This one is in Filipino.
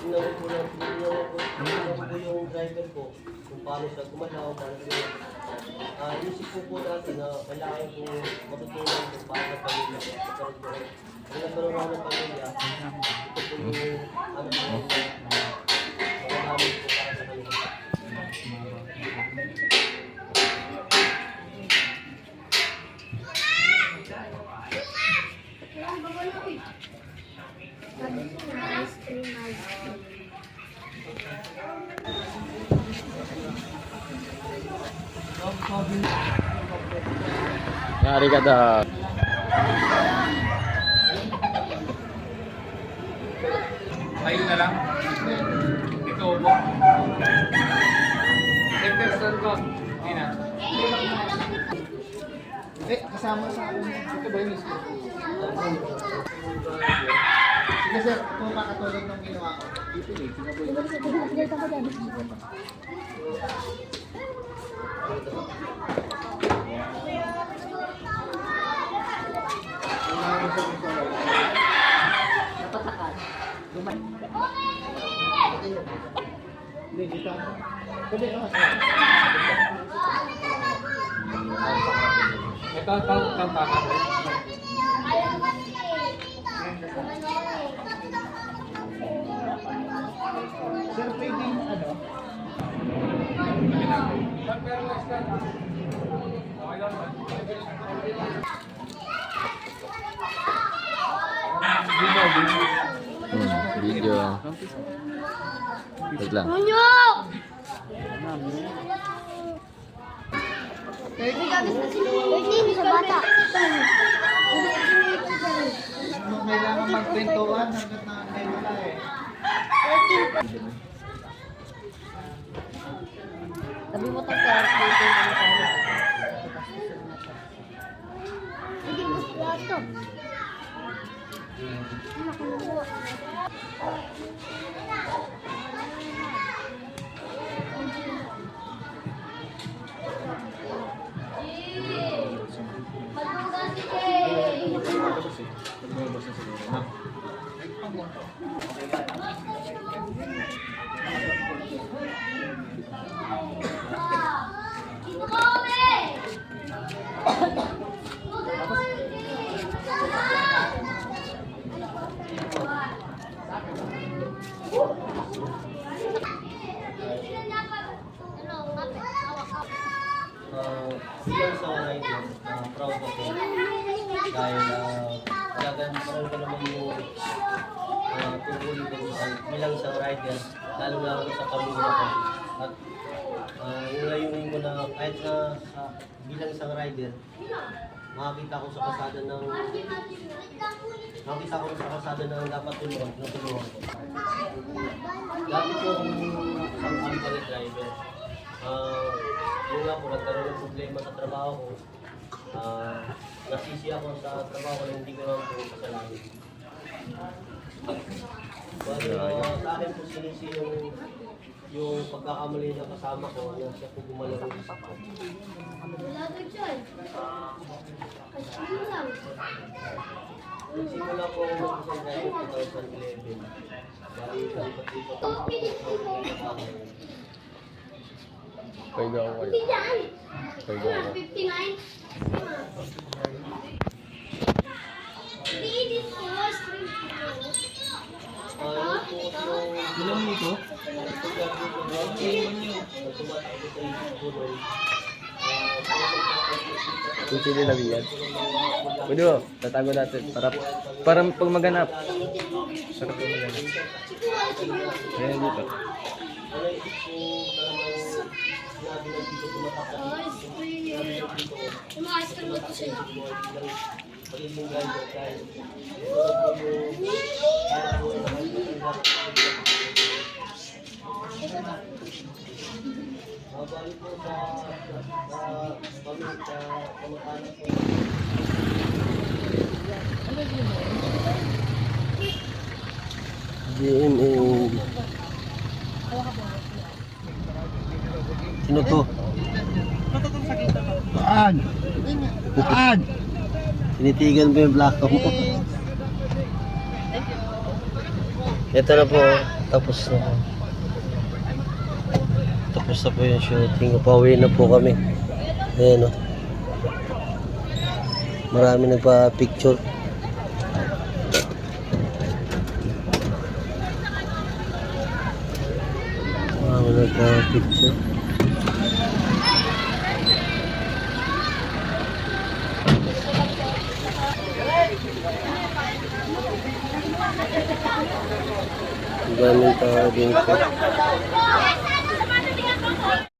tinawag ko lang, tinawag ko, tinawag ko yung driver ko kung paano siya gumalaw, paano siya. Ah, inisip ko po dati na kailangan ko matutunan kung paano ang pamilya ko. Nagkaroon ko ng Yari ka daw. Ayun na lang. Ito po. Temptation ko. Hindi na. Eh, kasama sa akin. Ito ba yung mister? Sige sir, kung makatulog ng ginawa ko. Dito eh, sinabi. Hindi, dito. Pwede, Ito, ito, ito, ito. Sir, pwedeng ano? Pero next time. Okay lang ba? Hmm, video. Wait lang. Thirteen sa bata. Kailangan magkwentuhan hanggat na may wala eh. Sabi mo to sir, thirteen na tayo. Sige, mas plato. Ah, bilang sa rider, ah, proud ako. Dahil uh, talagang parang ko naman yung uh, tungkulin ko bilang sa rider, lalo lalo sa pamilya ko. At uh, yung layunin ko na kahit na sa, bilang isang rider, makakita ko sa kasada ng makakita ko sa kasada ng dapat tulungan, na tulungan ko. Dati ko akong driver. Ah, yun po, nagkaroon ng problema sa trabaho ko. Ah, nasisi ako sa trabaho ko na hindi ko naman po kasalanan. Pero ah, sa akin po sinisi yung yung pagkakamali niya kasama ko na siya po gumalaw ng isa ko. Wala ka dyan. Kasi lang. Nagsimula po ako mag-isang driver 2011. Bali, lipat-lipat ako ako kayo. Pwede ako. 59. Hindi dito. Stream Ah, yun po yung Ilang nito? Kung sino na yan. Pwede mo, tatago natin. Para, para pag maganap. Para pag maganap. Ayan dito. Yung mga ice cream ito sila. Mabalik po sa sa pamilya sa kamag-anak ko. GMA. Sino to? Saan? Saan? Tinitigan pa yung black mo. Ito na po. Tapos na. Tapos na po yung shooting. Pauwi na po kami. Ayan o. Marami nagpa-picture. Marami nagpa-picture. Ang daming tao dito.